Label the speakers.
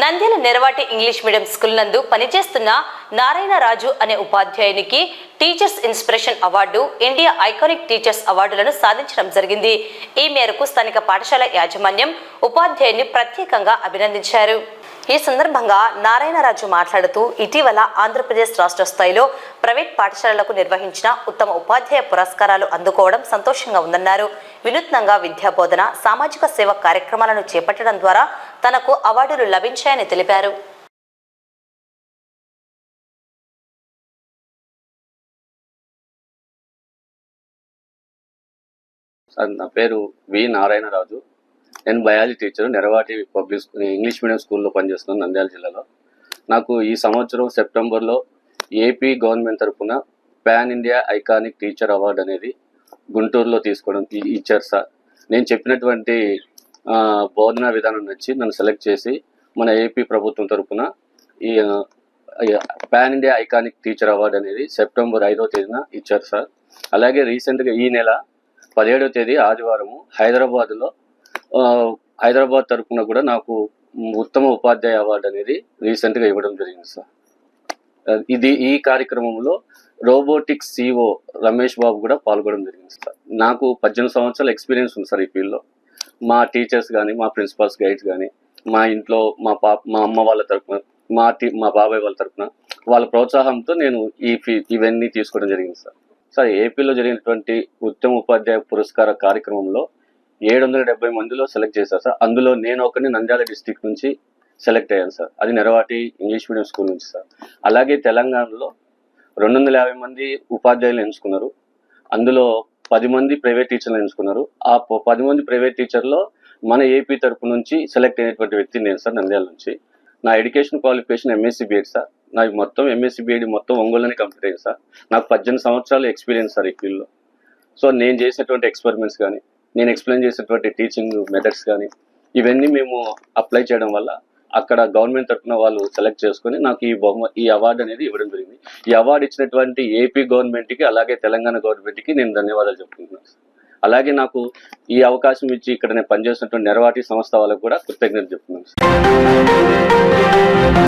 Speaker 1: Nandyal Neravati English medium school నందు పనిచేస్తున్న నారాయణరాజు అనే ఉపాధ్యాయునికి teachers inspiration award India iconic teachers అవార్డులను సాధించడం జరిగింది. ఈ మేరకు స్థానిక పాఠశాల యాజమాన్యం ఉపాధ్యాయుని ప్రత్యేకంగా అభినందించారు. ఈ సందర్భంగా నారాయణరాజు మాట్లాడుతూ ఇటీవల ఆంధ్రప్రదేశ్ రాష్ట్ర స్థాయిలో ప్రైవేట్ పాఠశాలలకు నిర్వహించిన ఉత్తమ ఉపాధ్యాయ పురస్కారాలు అందుకోవడం సంతోషంగా ఉందన్నారు. వినూత్నంగా విద్యాబోధన సామాజిక సేవ కార్యక్రమాలను చేపట్టడం ద్వారా తనకు అవార్డులు లభించాయని తెలిపారు.
Speaker 2: సార్ నా పేరు వి నారాయణరాజు నేను biology teacher Neravati public school English medium స్కూల్లో పనిచేస్తున్నాను నంద్యాల జిల్లాలో. నాకు ఈ సంవత్సరం సెప్టెంబర్లో ఏపీ గవర్నమెంట్ తరఫున pan India iconic teacher award అనేది గుంటూరులో తీసుకోవడం ఇచ్చారు సార్ నేను చెప్పినటువంటి బోధనా విధానం నచ్చి నన్ను సెలెక్ట్ చేసి మన ఏపీ ప్రభుత్వం తరఫున ఈ pan India iconic teacher award అనేది సెప్టెంబర్ ఐదో తేదీన ఇచ్చారు సార్ అలాగే రీసెంట్గా ఈ నెల పదిహేడవ తేదీ ఆదివారము హైదరాబాద్లో హైదరాబాద్ తరఫున కూడా నాకు ఉత్తమ ఉపాధ్యాయ అవార్డు అనేది రీసెంట్గా ఇవ్వడం జరిగింది సార్. ఇది ఈ కార్యక్రమంలో రోబోటిక్స్ సిఓ రమేష్ బాబు కూడా పాల్గొనడం జరిగింది సార్. నాకు పద్దెనిమిది సంవత్సరాల ఎక్స్పీరియన్స్ ఉంది సార్ ఈ ఫీల్డ్లో మా టీచర్స్ కానీ మా ప్రిన్సిపాల్స్ గైడ్స్ కానీ మా ఇంట్లో మా పాప మా అమ్మ వాళ్ళ తరఫున మా టీ మా బాబాయ్ వాళ్ళ తరఫున వాళ్ళ ప్రోత్సాహంతో నేను ఈ ఫీ- ఇవన్నీ తీసుకోవడం జరిగింది సార్. సార్ ఏపీలో జరిగినటువంటి ఉత్తమ ఉపాధ్యాయ పురస్కార కార్యక్రమంలో ఏడు వందల డెబ్బై మందిలో సెలెక్ట్ చేశారు సార్. అందులో నేను ఒకరిని నంద్యాల డిస్టిక్ నుంచి సెలెక్ట్ అయ్యాను సార్. అది నెరవాటి ఇంగ్లీష్ మీడియం స్కూల్ నుంచి సార్. అలాగే తెలంగాణలో రెండు వందల యాభై మంది ఉపాధ్యాయులు ఎంచుకున్నారు. అందులో పది మంది ప్రైవేట్ టీచర్లు ఎంచుకున్నారు. ఆ పది మంది ప్రైవేట్ టీచర్లో మన ఏపీ తరపు నుంచి సెలెక్ట్ అయినటువంటి వ్యక్తి నేను సార్ నంద్యాల నుంచి. నా education qualification MSc BEd sir. నాకు మొత్తం ఎంఎస్సీ బీఎడ్ మొత్తం ఒంగోలులోనే కంప్లీట్ అయింది సార్. నాకు పద్దెనిమిది సంవత్సరాలు ఎక్స్పీరియన్స్ సార్ ఈ ఫీల్డ్లో సో నేను చేసినటువంటి ఎక్స్పెరిమెంట్స్ కానీ నేను ఎక్స్ప్లెయిన్ చేసినటువంటి టీచింగ్ మెథడ్స్ కానీ ఇవన్నీ మేము అప్లై చేయడం వల్ల అక్కడ గవర్నమెంట్ తరఫున వాళ్ళు సెలెక్ట్ చేసుకుని నాకు ఈ బహుమ ఈ అవార్డు అనేది ఇవ్వడం జరిగింది. ఈ అవార్డు ఇచ్చినటువంటి ఏపీ గవర్నమెంట్కి అలాగే తెలంగాణ గవర్నమెంట్కి నేను ధన్యవాదాలు చెప్పుకుంటున్నాను. అలాగే నాకు ఈ అవకాశం ఇచ్చి ఇక్కడ నేను పనిచేస్తున్నటువంటి నెరవాటి సంస్థ వాళ్ళకు కూడా కృతజ్ఞతలు చెప్తున్నాను